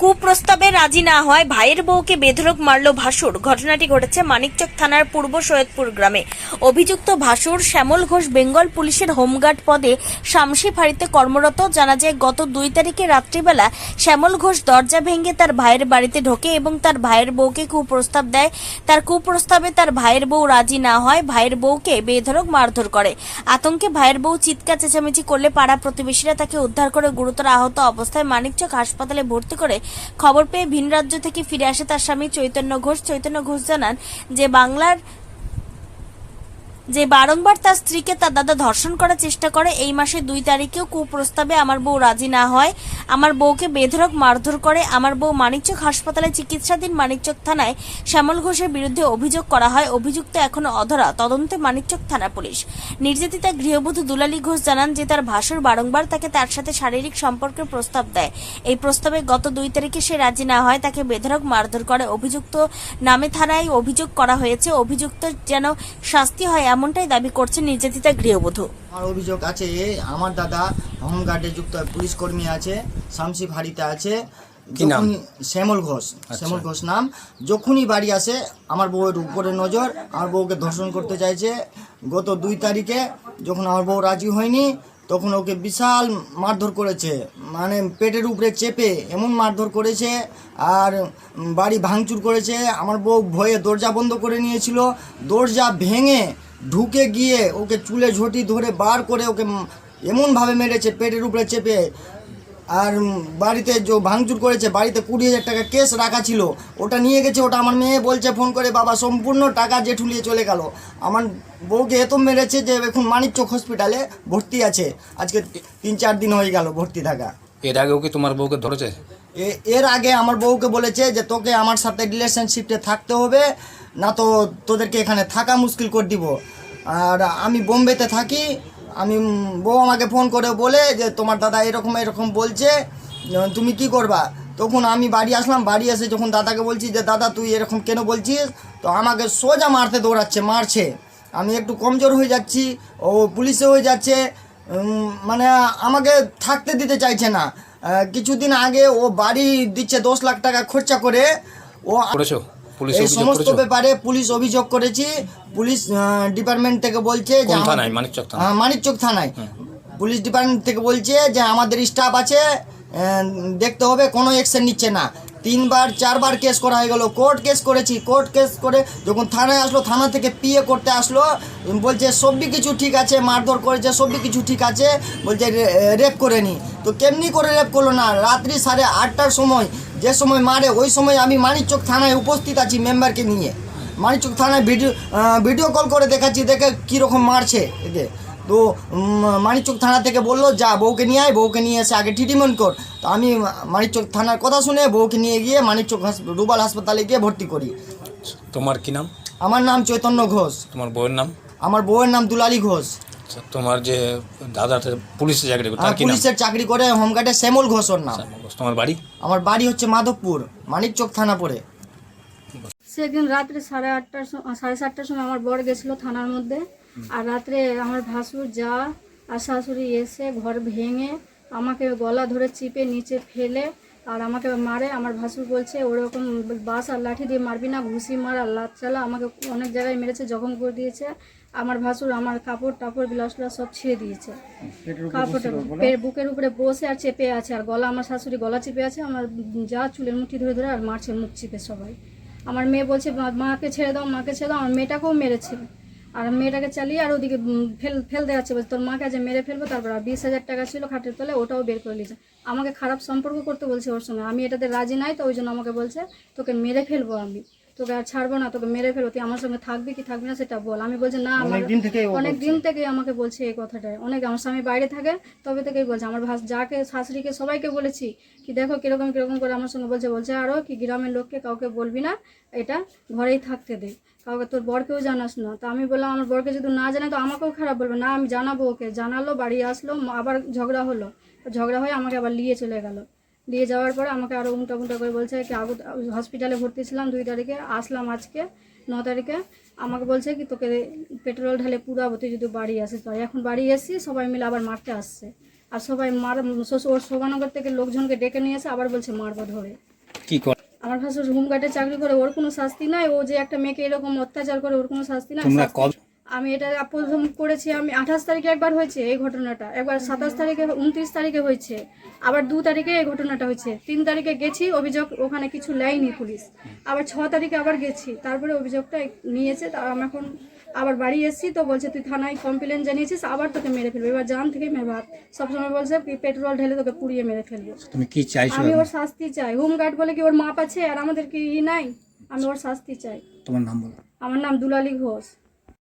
কুপ্রস্তাবে রাজি না হয়, ভাইয়ের বউকে বেধরক মারল ভাসুর। ঘটনাটি ঘটেছে মানিকচক থানার পূর্ব সৈয়দপুর গ্রামে। অভিযুক্ত ভাসুর শ্যামল ঘোষ বেঙ্গল পুলিশের হোমগার্ড পদে শামসি ফাঁড়িতে কর্মরত। জানা যায়, গত দুই তারিখে রাত্রিবেলা শ্যামল ঘোষ দরজা ভেঙে তার ভাইয়ের বাড়িতে ঢোকে এবং তার ভাইয়ের বউকে কুপ্রস্তাব দেয়। তার কুপ্রস্তাবে তার ভাইয়ের বউ রাজি না হয়, ভাইয়ের বউকে বেধরক মারধর করে। আতঙ্কে ভাইয়ের বউ চিৎকার চেঁচামেচি করলে পাড়া প্রতিবেশীরা তাকে উদ্ধার করে গুরুতর আহত অবস্থায় মানিকচক হাসপাতালে ভর্তি করে খবর পেয়ে ভিন রাজ্য থেকে ফিরে আসে তার স্বামী চৈতন্য ঘোষ। চৈতন্য ঘোষ জানান যে, বাংলার যে বারংবার তার স্ত্রীকে তার দাদা ধর্ষণ করার চেষ্টা করে, এই মাসে দুই তারিখেও কুপ্রস্তাবে আমার বউ রাজি না হয়। আমার বউকে বেধরক মারধর করে, আমার বউ মানিকচক হাসপাতালে চিকিৎসাধীন মানিকচক থানায় শ্যামল ঘোষের বিরুদ্ধে অভিযোগ করা হয়। অভিযুক্ত এখনও অধরা, তদন্তে মানিকচক থানা পুলিশ। নির্যাতিতা গৃহবধূ দুলালী ঘোষ জানান যে তার ভাসুর বারংবার তাকে তার সাথে শারীরিক সম্পর্কের প্রস্তাব দেয়। এই প্রস্তাবে গত দুই তারিখে সে রাজি না হয়, তাকে বেধরক মারধর করে। অভিযুক্ত নামে থানায় অভিযোগ করা হয়েছে। অভিযুক্ত যেন শাস্তি হয় এমনটাই দাবি করছে নির্যাতিতা গৃহবধূ। আমার অভিযোগ আছে আমার দাদা হোমগার্ডে যুক্ত পুলিশ কর্মী আছে শামসি ফাঁড়িতে আছে। নাম? শ্যামল ঘোষ শ্যামল ঘোষ নাম। যখনই বাড়ি আসে আমার বউয়ের উপরে নজর আমার বউকে ধর্ষণ করতে চাইছে। গত দুই তারিখে যখন আমার বউ রাজি হয়নি তখন ওকে বিশাল মারধর করেছে। মানে পেটের উপরে চেপে এমন মারধর করেছে আর বাড়ি ভাঙচুর করেছে। আমার বউ ভয়ে দরজা বন্ধ করে নিয়েছিল। দরজা ভেঙে ঢুকে গিয়ে ওকে চুলে ঝটি ধরে বার করে ওকে এমনভাবে মেরেছে পেটের উপরে চেপে। আর বাড়িতে যে ভাঙচুর করেছে বাড়িতে কুড়ি হাজার টাকা কেস রাখা ছিল ওটা নিয়ে গেছে ওটা আমার মেয়ে বলছে ফোন করে বাবা সম্পূর্ণ টাকা জেঠুলিয়ে চলে গেল। আমার বউকে এত মেরেছে যে এখন মানিকচক হসপিটালে ভর্তি আছে। আজকে তিন চার দিন হয়ে গেল ভর্তি থাকা। এর আগেও কি তোমার বউকে ধরেছে? এর আগে আমার বউকে বলেছে যে তোকে আমার সাথে রিলেশনশিপে থাকতে হবে। না তো তোদেরকে এখানে থাকা মুশকিল করে দিব। আর আমি বোম্বেতে থাকি, আমি বউ আমাকে ফোন করে বলে যে, তোমার দাদা এরকম এরকম বলছে, তুমি কি করবা? তখন আমি বাড়ি আসলাম, বাড়ি এসে যখন দাদাকে বলছি যে, দাদা, তুই এরকম কেন বলছিস? তো আমাকে সোজা মারতে দৌড়াচ্ছে, মারছে। আমি একটু কমজোর হয়ে যাচ্ছি, ও পুলিশে হয়ে যাচ্ছে মানে আমাকে থাকতে দিতে চাইছে না। কিছুদিন আগে ও বাড়ি দিচ্ছে দশ লাখ টাকা খরচা করে, ও এই সমস্ত ব্যাপারে পুলিশ অভিযোগ করেছি। পুলিশ ডিপার্টমেন্ট থেকে বলছে যে থানায়? মানিকচক থানা হ্যাঁ, মানিকচক থানায়। পুলিশ ডিপার্টমেন্ট থেকে বলছে যে আমাদের স্টাফ আছে দেখতে হবে কোনো অ্যাকশন নিচ্ছে না। তিনবার চারবার কেস করা হয়ে গেল। কোর্ট কেস করেছি। কোর্ট কেস করে যখন থানায় আসলো থানা থেকে পিএ করতে আসলো বলছে সবই কিছু ঠিক আছে মারধর করেছে সবই কিছু ঠিক আছে। বলছে রেপ করেনি। তো কেমনি করে রেপ করল না? রাত্রি সাড়ে আটটার সময় যে সময় মারে ওই সময় আমি মানিকচক থানায় উপস্থিত আছি মেম্বারকে নিয়ে। মানিকচক থানায় ভিডিও ভিডিও কল করে দেখাচ্ছি দেখে কীরকম মারছে একে। তো মানিকচক থানা থেকে বলল যা বউকে নিয়ে আয় বউকে নিয়ে এসে আগে ট্রিটমেন্ট কর। তো আমি মানিকচক থানার কথা শুনে বউকে নিয়ে গিয়ে মানিকচক রুবাল হাসপাতালে গিয়ে ভর্তি করি। তোমার কি নাম? আমার নাম চৈতন্য ঘোষ। তোমার বউয়ের নাম? আমার বউয়ের নাম দুলালী ঘোষ। তোমার যে দাদা পুলিশে চাকরি করে তার কি নাম? পুলিশের চাকরি করে হোমগার্ডে শ্যামল ঘোষ ওর নাম। তোমার বাড়ি? আমার বাড়ি হচ্ছে মাধবপুর মানিকচক থানা পড়ে। সেদিন রাত্রে সাড়ে আটটার সাড়ে সাতটার সময় আমার বর গেছিল থানার মধ্যে। আর রাত্রে আমার ভাসুর যা আর শাশুড়ি এসে ঘর ভেঙে আমাকে গলা ধরে চিপে নিচে ফেলে আর আমাকে মারে আমার ভাসুর বলছে ওরকম বাস আর লাঠি দিয়ে মারবি না ঘুষি মার আর লাত চালা আমাকে অনেক জায়গায় মেরেছে জখম করে দিয়েছে। আমার ভাসুর আমার কাপড় টাপড় গ্লাস বিলাসগুলো সব ছিঁড়ে দিয়েছে। কাপড়টা পেট বুকের উপরে বসে আর চেপে আছে আর গলা আমার শাশুড়ি গলা চেপে আছে আমার যা চুলের মুঠি ধরে ধরে আর মারছে মুখ চিপে সবাই। আমার মেয়ে বলছে "মা- মাকে ছেড়ে দাও মাকে ছেড়ে দাও। আমার মেয়েটাকেও মেরেছে। আর মেয়েটাকে চালিয়ে আর ওদিকে ফেল ফেল দেওয়া বলছে তোর মাকে আজ মেরে ফেলব তারপর আর বিশ হাজার টাকা ছিল খাটের তলে ওটাও বের করে নিয়েছে। আমাকে খারাপ সম্পর্ক করতে বলছে ওর সঙ্গে। আমি এটাতে রাজি নাই তো ওই জন্য আমাকে বলছে তোকে মেরে ফেলব আমি তোকে আর ছাড়বো না তোকে মেরে ফেলব তুই আমার সঙ্গে থাকবি কি থাকবি না সেটা বল। আমি বলছি না আমার অনেক দিন থেকে আমাকে বলছে এই কথাটা অনেক আমার স্বামী বাইরে থাকে তবে থেকেই বলছে আমার ভাস যাকে শাশুড়িকে সবাইকে বলেছি কি দেখো কীরকম কীরকম করে আমার সঙ্গে বলছে বলছে আরও কি গ্রামের লোককে কাউকে বলবি না এটা ঘরেই থাকতে দে। কাউকে তোর বরকেও জানাস না। তো আমি বললাম, আমার বরকে যদি না জানে তো আমাকেও খারাপ বলবে। না, আমি জানাব ওকে। জানালো, বাড়ি আসলো আবার ঝগড়া হলো। ঝগড়া হয়ে আমাকে আবার নিয়ে চলে গেল। দিয়ে যাওয়ার পরে আমাকে আরও উল্টা উল্টা করে বলছে কি আগু হসপিটালে ভর্তি ছিলাম দুই তারিখে, আসলাম আজকে, ন তারিখে। আমাকে বলছে কি, তোকে পেট্রোল ঢালে পুরাবো, তুই যদি বাড়ি আসিস। তো এখন বাড়ি এসছি সবাই মিলে আবার মারতে আসছে। আর সবাই মার ওর শোভানগর থেকে লোকজনকে ডেকে নিয়ে এসে আবার বলছে, মারবো ধরে। কি আমার ভাসুর হোমগার্ডে চাকরি করে ওর কোনো শাস্তি নাই। ও যে একটা মেয়েকে এরকম অত্যাচার করে ওর কোনো শাস্তি নাই। আমি এটা প্রথম করেছি আমি আঠাশ তারিখে একবার হয়েছে এই ঘটনাটা। একবার সাতাশ তারিখে উনত্রিশ তারিখে হয়েছে। আবার দু তারিখে এই ঘটনাটা হয়েছে। তিন তারিখে গেছি অভিযোগ ওখানে কিছু নেয়নি পুলিশ। আবার ছ তারিখে আবার গেছি। তারপরে অভিযোগটা নিয়েছে তা আমি এখন আবার বাড়ি এসেছি তো বলছে তুই থানায় কমপ্লেন জানিয়েছিস আবার তোকে মেরে ফেলবে। এবার জান থেকে মেয়ে ভাত। সবসময় বলছে পেট্রোল ঢেলে তোকে পুড়িয়ে মেরে ফেলব। তুমি কি চাইছো আমি ওর শাস্তি চাই। হোমগার্ড বলে কি ওর মাপ আছে? আর আমাদের কি ই নাই? আমি ওর শাস্তি চাই। তোমার নাম বলো। আমার নাম দুলালী ঘোষ।